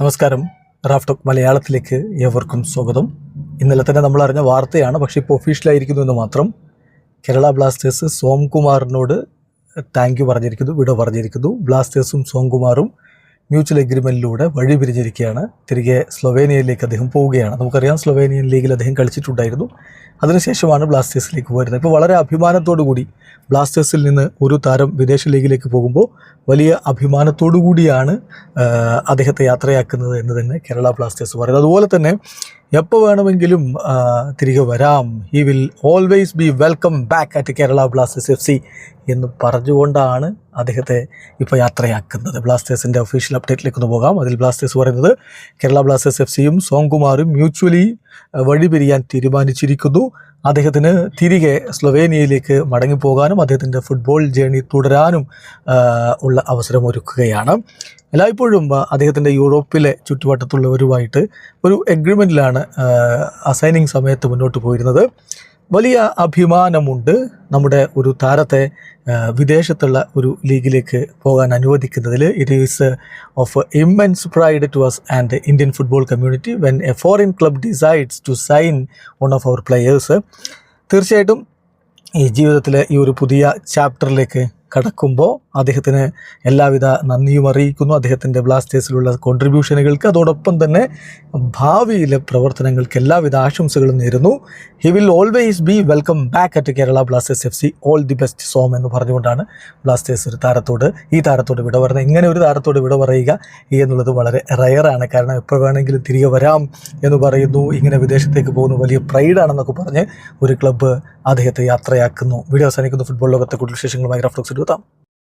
നമസ്കാരം. റാഫ്റ്റോക്ക് മലയാളത്തിലേക്ക് ഏവർക്കും സ്വാഗതം. ഇന്നലെ തന്നെ നമ്മൾ അറിഞ്ഞ വാർത്തയാണ് പക്ഷേ ഇപ്പോൾ ഒഫീഷ്യലായിരിക്കുന്നു എന്ന് മാത്രം. കേരള ബ്ലാസ്റ്റേഴ്സ് സോംകുമാറിനോട് താങ്ക് യു പറഞ്ഞിരിക്കുന്നു വിട പറഞ്ഞിരിക്കുന്നു. ബ്ലാസ്റ്റേഴ്സും സോംകുമാറും മ്യൂച്വൽ എഗ്രിമെന്റിലൂടെ വഴി പിരിഞ്ഞിരിക്കുകയാണ്. തിരികെ സ്ലൊവേനിയയിലേക്ക് അദ്ദേഹം പോവുകയാണ്. നമുക്കറിയാം സ്ലൊവേനിയൻ ലീഗിൽ അദ്ദേഹം കളിച്ചിട്ടുണ്ടായിരുന്നു. അതിനുശേഷമാണ് ബ്ലാസ്റ്റേഴ്സിലേക്ക് പോയിരുന്നത് ഇപ്പോൾ വളരെ അഭിമാനത്തോടു കൂടി ബ്ലാസ്റ്റേഴ്സിൽ നിന്ന് ഒരു താരം വിദേശ ലീഗിലേക്ക് പോകുമ്പോൾ വലിയ അഭിമാനത്തോടു കൂടിയാണ് അദ്ദേഹത്തെ യാത്രയാക്കുന്നത് എന്ന് തന്നെ കേരള ബ്ലാസ്റ്റേഴ്സ് പറയുന്നത് അതുപോലെ തന്നെ എപ്പോൾ വേണമെങ്കിലും തിരികെ വരാം. He will always be welcome back at Kerala Blasters F C എന്ന് പറഞ്ഞുകൊണ്ടാണ് അദ്ദേഹത്തെ ഇപ്പോൾ യാത്രയാക്കുന്നത്. ബ്ലാസ്റ്റേഴ്സിന്റെ ഒഫീഷ്യൽ അപ്ഡേറ്റിലേക്ക് ഒന്ന് പോകാം. അതിൽ ബ്ലാസ്റ്റേഴ്സ് പറയുന്നത് കേരള ബ്ലാസ്റ്റേഴ്സ് എഫ് സിയും സോങ്കുമാറും മ്യൂച്വലി വഴിപിരിയാൻ തീരുമാനിച്ചിരിക്കുന്നു. അദ്ദേഹത്തിന് തിരികെ സ്ലൊവേനിയയിലേക്ക് മടങ്ങിപ്പോകാനും അദ്ദേഹത്തിന്റെ ഫുട്ബോൾ ജേണി തുടരാനും ഉള്ള അവസരം ഒരുക്കുകയാണ്. എല്ലായ്പ്പോഴും അദ്ദേഹത്തിന്റെ യൂറോപ്പിലെ ചുറ്റുവട്ടത്തുള്ളവരുമായിട്ട് ഒരു എഗ്രിമെന്റിലാണ് അസൈനിങ് സമയത്ത് മുന്നോട്ട് പോയിരുന്നത്. വലിയ അഭിമാനമുണ്ട് നമ്മുടെ ഒരു താരത്തെ വിദേശത്തുള്ള ഒരു ലീഗിലേക്ക് പോകാൻ അനുവദിക്കുന്നതിൽ. It is of immense pride to us and Indian football community when a foreign club decides to sign one of our players തീർച്ചയായിട്ടും ഈ ജീവിതത്തിലെ ഈ ഒരു പുതിയ ചാപ്റ്ററിലേക്ക് കടക്കുമ്പോൾ അദ്ദേഹത്തിന് എല്ലാവിധ നന്ദിയും അറിയിക്കുന്നു. അദ്ദേഹത്തിന്റെ ബ്ലാസ്റ്റേഴ്സിലുള്ള കോൺട്രിബ്യൂഷനുകൾക്ക് അതോടൊപ്പം തന്നെ ഭാവിയിലെ പ്രവർത്തനങ്ങൾക്ക് എല്ലാവിധ ആശംസകളും നേരുന്നു. He will always be welcome back at Kerala Blasters F C all the best Som എന്ന് പറഞ്ഞുകൊണ്ടാണ് ബ്ലാസ്റ്റേഴ്സ് ഒരു താരത്തോട് ഈ താരത്തോട് വിട പറയുന്നത്. ഇങ്ങനെ ഒരു താരത്തോട് വിട പറയുക എന്നുള്ളത് വളരെ റയറാണ് കാരണം എപ്പോൾ വേണമെങ്കിലും തിരികെ വരാം എന്ന് പറയുന്നു. ഇങ്ങനെ വിദേശത്തേക്ക് പോകുന്നു. വലിയ പ്രൈഡാണെന്നൊക്കെ പറഞ്ഞ് ഒരു ക്ലബ്ബ് അദ്ദേഹത്തെ യാത്രയാക്കുന്നു. വീഡിയോ അവസാനിക്കുന്നു. ഫുട്ബോൾ ലോകത്തെ കൂടുതൽ വിശേഷങ്ങളുമായി റഫ്ലക്സ് എടുത്താം.